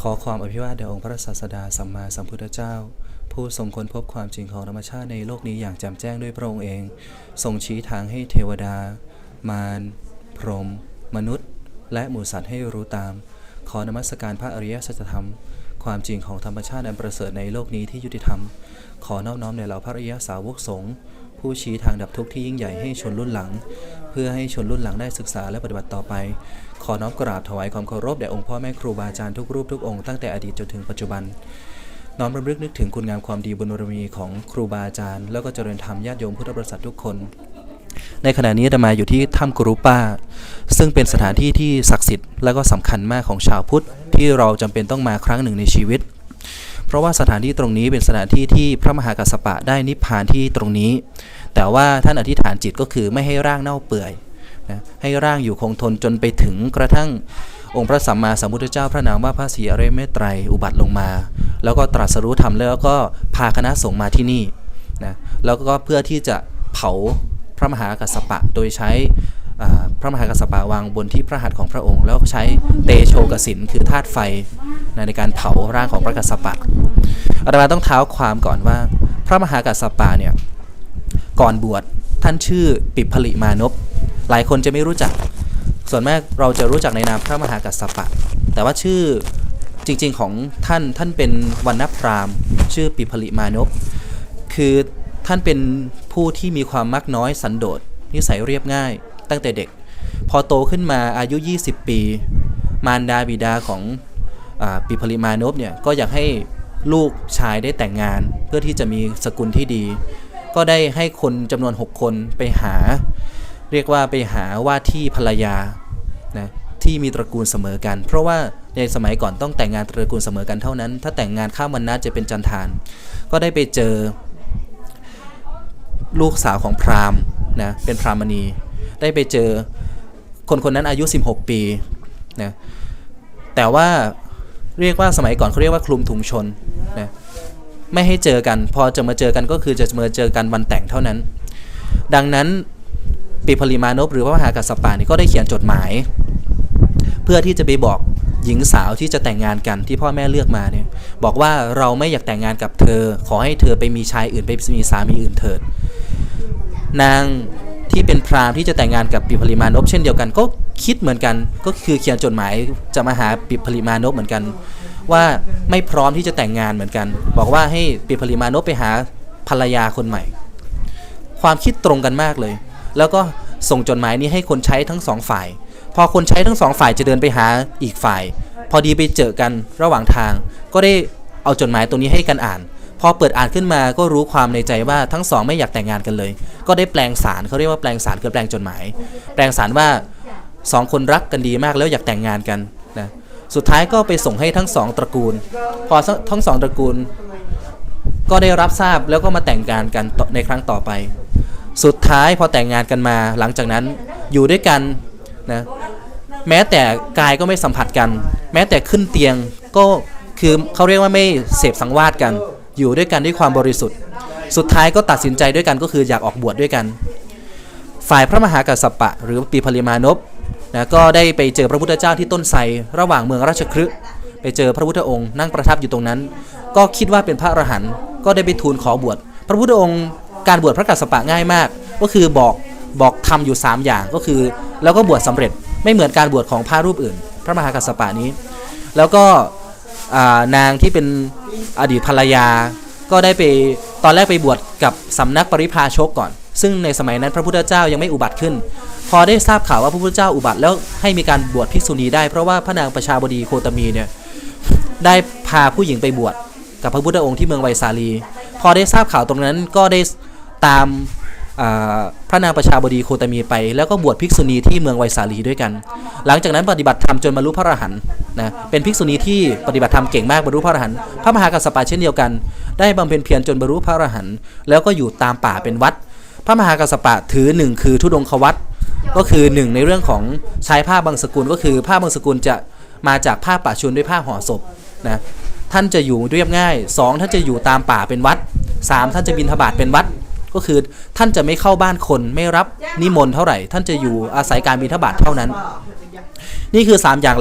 ขอความอภิวาทแด่องค์พระศาสดาสัมมาสัมพุทธเจ้า ผู้ทรงค้นพบความจริงของธรรมชาติในโลกนี้อย่างแจ่มแจ้งด้วยพระองค์เองทรงชี้ทางให้เทวดา มารพรหมมนุษย์ และหมู่สัตว์ให้รู้ตาม ขอนมัสการพระอริยสัจธรรม ความจริงของธรรมชาติอันประเสริฐในโลกนี้ที่ยุติธรรม ขอนอบน้อมในเหล่าพระอริยสาวกสงฆ์ ผู้ชี้ทางดับทุกข์ที่ยิ่งใหญ่ให้ชนรุ่นหลัง เพื่อให้ชนรุ่นหลังได้ศึกษาและปฏิบัติต่อไป ขอน้อมกราบถวายความเคารพแด่องค์พ่อแม่ครูบาอาจารย์ทุกรูปทุกองค์ตั้งแต่อดีตจนถึงปัจจุบัน น้อมรำลึกนึกถึงคุณงามความดีบุญบารมีของครูบาอาจารย์ แล้วก็เจริญธรรมญาติโยมพุทธบริษัททุกคนในขณะนี้อาตมาอยู่ที่ถ้ำกรุป้า ซึ่งเป็นสถานที่ที่ศักดิ์สิทธิ์และก็สำคัญมากของชาวพุทธที่เราจำเป็นต้องมาครั้งหนึ่งในชีวิต เพราะว่าสถานที่ตรงนี้เป็นสถานที่ที่พระมหากัสสปะได้นิพพานที่ตรงนี้ แต่ว่าท่านอธิษฐานจิตก็คือไม่ให้ร่างเน่าเปื่อยนะให้ร่างอยู่คงทนจนไปถึงกระทั่งองค์พระสัมมาสัมพุทธเจ้าพระนามว่าพระศรีอริยเมตไตรอุบัติลงมา แล้วก็ตรัสรู้ธรรมแล้วก็พาคณะสงฆ์มาที่นี่นะแล้วก็เพื่อที่จะเผาพระมหากัสสปะโดยใช้พระมหากัสสปะวางบนที่พระหัตถ์ของพระองค์ แล้วใช้เตโชกสินคือธาตุไฟในการเผาร่างของพระกัสสปะ อาตมาต้องเท้าความก่อนว่า พระมหากัสสปะเนี่ยก่อนบวชท่านชื่อปิพลิมานพหลายคนจะไม่รู้จัก ส่วนมากเราจะรู้จักในนามพระมหากัสสปะ แต่ว่าชื่อจริงๆของท่านท่านเป็นวรรณพรามชื่อปิพลิมานพคือท่านเป็นผู้ที่มีความมักน้อยสันโดษนิสัยเรียบง่าย ตั้งแต่เด็ก พอโตขึ้นมาอายุ 20 ปี มารดาบิดาของอปิพลิมานพเนี่ยก็อยากให้ ลูกชายได้แต่งงาน เพื่อที่จะมีสกุลที่ดี ก็ได้ให้คนจำนวน 6 คนไปหา เรียกว่าไปหาว่าที่ภรรยานะที่มีตระกูลเสมอกัน เพราะว่าในสมัยก่อนต้องแต่งงานตระกูลเสมอกันเท่านั้น ถ้าแต่งงานข้ามวันนะจะเป็นจันทาน ก็ได้ไปเจอลูกสาวของพราหมณ์นะเป็นพรามณี ได้ไปเจอคนคนนั้นอายุ 16 ปีนะแต่ว่า เรียกว่าสมัยก่อนเขาเรียกว่าคลุมถุงชนนะไม่ให้เจอกัน พอจะมาเจอกันก็คือจะมาเจอกันวันแต่งเท่านั้น ดังนั้นปิพลิมานพหรือว่าพระมหากัสสปะนี่ก็ได้เขียนจดหมาย เพื่อที่จะไปบอกหญิงสาวที่จะแต่งงานกันที่พ่อแม่เลือกมาเนี่ยบอกว่าเราไม่อยากแต่งงานกับเธอ ขอให้เธอไปมีชายอื่นไปมีสามีอื่นเถิด นางที่เป็นพราหมณ์ที่จะแต่งงานกับปิพลิมานพเช่นเดียวกันก็ คิดเหมือนกันก็คือเขียนจดหมายจะมาหาปิพลิมานพเหมือนกัน ว่าไม่พร้อมที่จะแต่งงานเหมือนกัน บอกว่าให้ปิพลิมานพไปหาภรรยาคนใหม่ ความคิดตรงกันมากเลย แล้วก็ส่งจดหมายนี้ให้คนใช้ทั้งสองฝ่าย พอคนใช้ทั้งสองฝ่ายจะเดินไปหาอีกฝ่าย พอดีไปเจอกันระหว่างทาง ก็ได้เอาจดหมายตรงนี้ให้กันอ่าน พอเปิดอ่านขึ้นมาก็รู้ความในใจว่าทั้งสองไม่อยากแต่งงานกันเลย ก็ได้แปลงสารเขาเรียกว่าแปลงสารคือแปลงจดหมาย แปลงสารว่า สองคนรักกันดีมากแล้วอยากแต่งงานกันนะสุดท้ายก็ไปส่งให้ทั้งสองตระกูล พอทั้งสองตระกูล ก็ได้รับทราบแล้วก็มาแต่งงานกันในครั้งต่อไป สุดท้ายพอแต่งงานกันมา หลังจากนั้นอยู่ด้วยกันนะแม้แต่กายก็ไม่สัมผัสกัน แม้แต่ขึ้นเตียงก็คือเขาเรียกว่าไม่เสพสังวาสกัน อยู่ด้วยกันด้วยความบริสุทธิ์ สุดท้ายก็ตัดสินใจด้วยกันก็คืออยากออกบวชดด้วยกัน ฝ่ายพระมหากัสสปะ หรือปีพลิมานพ นะก็ได้ไปเจอพระพุทธเจ้าที่ต้นไทรระหว่างเมืองราชคฤห์ไปเจอพระพุทธองค์นั่งประทับอยู่ตรงนั้น ก็คิดว่าเป็นพระอรหันต์ก็ได้ไปทูลขอบวชพระพุทธองค์การบวชพระกัสสปะง่ายมาก ก็คือบอกบอกทำอยู่ 3 อย่างก็คือ แล้วก็บวชสำเร็จไม่เหมือนการบวชของพระรูปอื่น พระมหากัสสปะนี้ แล้วก็นางที่เป็นอดีตภรรยา ก็ได้ไปตอนแรกไปบวชกับสำนักปริพาชกก่อน ซึ่งในสมัยนั้นพระพุทธเจ้ายังไม่อุบัติขึ้น พอได้ทราบข่าวว่าพระพุทธเจ้าอุบัติแล้วให้มีการบวชภิกษุณีได้เพราะว่าพระนางประชาบดีโคตมีเนี่ยได้พาผู้หญิงไปบวชกับพระพุทธองค์ที่เมืองไวสาลี พอได้ทราบข่าวตรงนั้นก็ได้ตามพระนางประชาบดีโคตมีไป แล้วก็บวชภิกษุณีที่เมืองไวสาลีด้วยกัน หลังจากนั้นปฏิบัติธรรมจนบรรลุพระอรหันต์นะเป็นภิกษุณีที่ปฏิบัติธรรมเก่งมากบรรลุพระอรหันต์พระมหากัสสปะเช่นเดียวกัน ได้บำเพ็ญเพียรจนบรรลุพระอรหันต์แล้วก็อยู่ตามป่าเป็นวัด พระมหากัสสปะถือหนึ่งคือทุดงควัต ก็คือหนึ่งในเรื่องของใช้ผ้าบางสกุลก็คือผ้าบางสกุลจะมาจากผ้าป่าชุนด้วยผ้าห่อศพนะท่านจะอยู่เรียบง่ายสองท่านจะอยู่ตามป่าเป็นวัดสามท่านจะบินทบาทเป็นวัด ก็คือท่านจะไม่เข้าบ้านคนไม่รับนิมนต์เท่าไหร่ ท่านจะอยู่อาศัยการบินทบาทเท่านั้น นี่คือ 3 อย่าง